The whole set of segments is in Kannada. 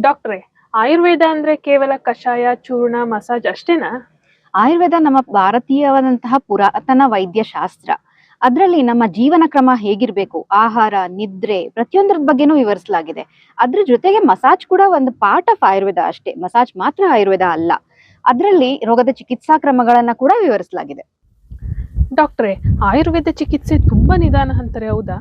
ಡಾಕ್ಟ್ರೆ, ಆಯುರ್ವೇದ ಅಂದ್ರೆ ಕೇವಲ ಕಷಾಯ, ಚೂರ್ಣ, ಮಸಾಜ್ ಅಷ್ಟೇನಾ? ಆಯುರ್ವೇದ ನಮ್ಮ ಭಾರತೀಯವಾದಂತಹ ಪುರಾತನ ವೈದ್ಯ ಶಾಸ್ತ್ರ ಅದರಲ್ಲಿ ನಮ್ಮ ಜೀವನ ಕ್ರಮ ಹೇಗಿರ್ಬೇಕು? ಆಹಾರ, ನಿದ್ರೆ, ಪ್ರತಿಯೊಂದರ ಬಗ್ಗೆನೂ ವಿವರಿಸಲಾಗಿದೆ. ಅದ್ರ ಜೊತೆಗೆ ಮಸಾಜ್ ಕೂಡ ಒಂದು ಪಾರ್ಟ್ ಆಫ್ ಆಯುರ್ವೇದ ಅಷ್ಟೇ. ಮಸಾಜ್ ಮಾತ್ರ ಆಯುರ್ವೇದ ಅಲ್ಲ. ಅದರಲ್ಲಿ ರೋಗದ ಚಿಕಿತ್ಸಾ ಕ್ರಮಗಳನ್ನ ಕೂಡ ವಿವರಿಸಲಾಗಿದೆ. ಡಾಕ್ಟ್ರೆ, ಆಯುರ್ವೇದ ಚಿಕಿತ್ಸೆ ತುಂಬಾ ನಿಧಾನ ಅಂತಾರೆ, ಹೌದಾ?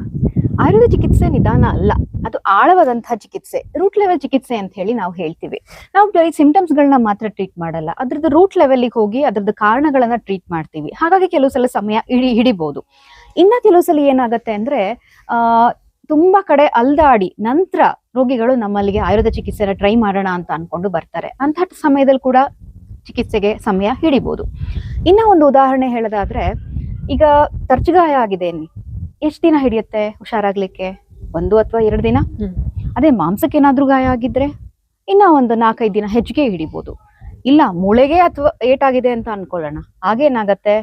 ಆಯುರ್ವೇದ ಚಿಕಿತ್ಸೆ ನಿಧಾನ ಅಲ್ಲ, ಅದು ಆಳವಾದಂತಹ ಚಿಕಿತ್ಸೆ ರೂಟ್ ಲೆವೆಲ್ ಚಿಕಿತ್ಸೆ ಅಂತ ಹೇಳಿ ನಾವು ಹೇಳ್ತೀವಿ. ನಾವು ಬರೀ ಸಿಂಟಮ್ಸ್ ಗಳನ್ನ ಮಾತ್ರ ಟ್ರೀಟ್ ಮಾಡಲ್ಲ, ಅದ್ರದ್ದು ರೂಟ್ ಲೆವೆಲ್ಗೆ ಹೋಗಿ ಅದ್ರದ್ದು ಕಾರಣಗಳನ್ನ ಟ್ರೀಟ್ ಮಾಡ್ತೀವಿ. ಹಾಗಾಗಿ ಕೆಲವು ಸಲ ಸಮಯ ಹಿಡಿ ಹಿಡಿಬಹುದು ಇನ್ನ ಕೆಲವು ಸಲ ಏನಾಗುತ್ತೆ ಅಂದ್ರೆ, ಆ, ತುಂಬಾ ಕಡೆ ಅಲ್ದಾಡಿ ನಂತರ ರೋಗಿಗಳು ನಮ್ಮಲ್ಲಿಗೆ ಆಯುರ್ವೇದ ಚಿಕಿತ್ಸೆನ ಟ್ರೈ ಮಾಡೋಣ ಅಂತ ಅನ್ಕೊಂಡು ಬರ್ತಾರೆ. ಅಂತಹ ಸಮಯದಲ್ಲಿ ಕೂಡ ಚಿಕಿತ್ಸೆಗೆ ಸಮಯ ಹಿಡಿಬಹುದು ಇನ್ನ ಒಂದು ಉದಾಹರಣೆ ಹೇಳೋದಾದ್ರೆ ಈಗ ತರ್ಚಗಾಯ ಆಗಿದೆ ಎಷ್ಟು ದಿನ ಹಿಡಿಯುತ್ತೆ ಹುಷಾರಾಗ್ಲಿಕ್ಕೆ? ಒಂದು ಅಥವಾ ಎರಡು ದಿನ? ಅದೇ ಮಾಂಸಕ್ಕೆ ಏನಾದ್ರೂ ಗಾಯ ಆಗಿದ್ರೆ ಇನ್ನ ಒಂದು ನಾಲ್ಕೈದು ದಿನ ಹೆಚ್ಚಿಗೆ ಹಿಡಿಬಹುದು ಇಲ್ಲ ಮೂಳೆಗೆ ಅಥವಾ ಏಟಾಗಿದೆ ಅಂತ ಅನ್ಕೊಳ್ಳೋಣ. ಆಗೇನಾಗತ್ತೆ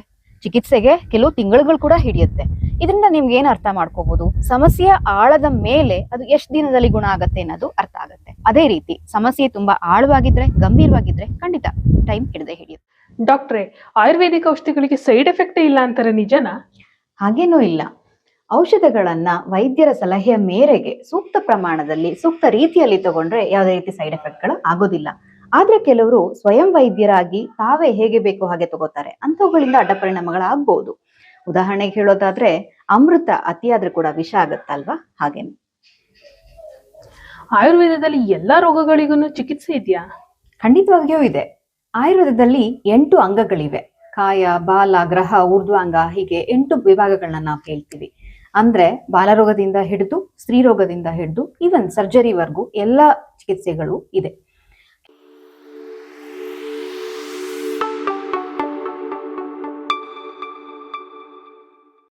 ಚಿಕಿತ್ಸೆಗೆ ಕೆಲವು ತಿಂಗಳುಗಳು ಕೂಡ ಹಿಡಿಯುತ್ತೆ. ಇದರಿಂದ ನಿಮ್ಗೆ ಏನ್ ಅರ್ಥ ಮಾಡ್ಕೋಬಹುದು ಸಮಸ್ಯೆ ಆಳದ ಮೇಲೆ ಅದು ಎಷ್ಟು ದಿನದಲ್ಲಿ ಗುಣ ಆಗತ್ತೆ ಅನ್ನೋದು ಅರ್ಥ ಆಗತ್ತೆ. ಅದೇ ರೀತಿ ಸಮಸ್ಯೆ ತುಂಬಾ ಆಳವಾಗಿದ್ರೆ ಗಂಭೀರವಾಗಿದ್ರೆ ಖಂಡಿತ ಟೈಮ್ ಹಿಡದೆ ಹಿಡಿಯುತ್ತೆ. ಡಾಕ್ಟ್ರೆ ಆಯುರ್ವೇದಿಕ್ ಔಷಧಿಗಳಿಗೆ ಸೈಡ್ ಎಫೆಕ್ಟ್ ಇಲ್ಲ ಅಂತಾರೆ ನಿಜನಾ? ಹಾಗೇನೂ ಇಲ್ಲ. ಔಷಧಗಳನ್ನ ವೈದ್ಯರ ಸಲಹೆಯ ಮೇರೆಗೆ ಸೂಕ್ತ ಪ್ರಮಾಣದಲ್ಲಿ ಸೂಕ್ತ ರೀತಿಯಲ್ಲಿ ತಗೊಂಡ್ರೆ ಯಾವುದೇ ರೀತಿ ಸೈಡ್ ಎಫೆಕ್ಟ್ಗಳು ಆಗೋದಿಲ್ಲ. ಆದ್ರೆ ಕೆಲವರು ಸ್ವಯಂ ವೈದ್ಯರಾಗಿ ತಾವೇ ಹೇಗೆ ಬೇಕೋ ಹಾಗೆ ತಗೋತಾರೆ. ಅಂಥವುಗಳಿಂದ ಅಡ್ಡ ಪರಿಣಾಮಗಳಾಗ್ಬಹುದು ಉದಾಹರಣೆಗೆ ಹೇಳೋದಾದ್ರೆ ಅಮೃತ ಅತಿಯಾದ್ರೂ ಕೂಡ ವಿಷ ಆಗತ್ತಲ್ವಾ? ಹಾಗೇನು. ಆಯುರ್ವೇದದಲ್ಲಿ ಎಲ್ಲಾ ರೋಗಗಳಿಗೂ ಚಿಕಿತ್ಸೆ ಇದೆಯಾ? ಖಂಡಿತವಾಗಿಯೂ ಇದೆ. ಆಯುರ್ವೇದದಲ್ಲಿ ಎಂಟು ಅಂಗಗಳಿವೆ. ಕಾಯ, ಬಾಲ, ಗ್ರಹ, ಊರ್ಧ್ವಾಂಗ ಹೀಗೆ ಎಂಟು ವಿಭಾಗಗಳನ್ನ ನಾವು ಹೇಳ್ತೀವಿ ಅಂದ್ರೆ ಬಾಲರೋಗದಿಂದ ಹಿಡಿದು, ಸ್ತ್ರೀರೋಗದಿಂದ ಹಿಡಿದು ಈವನ್ ಸರ್ಜರಿವರೆಗೂ ಎಲ್ಲ ಚಿಕಿತ್ಸೆಗಳು ಇದೆ.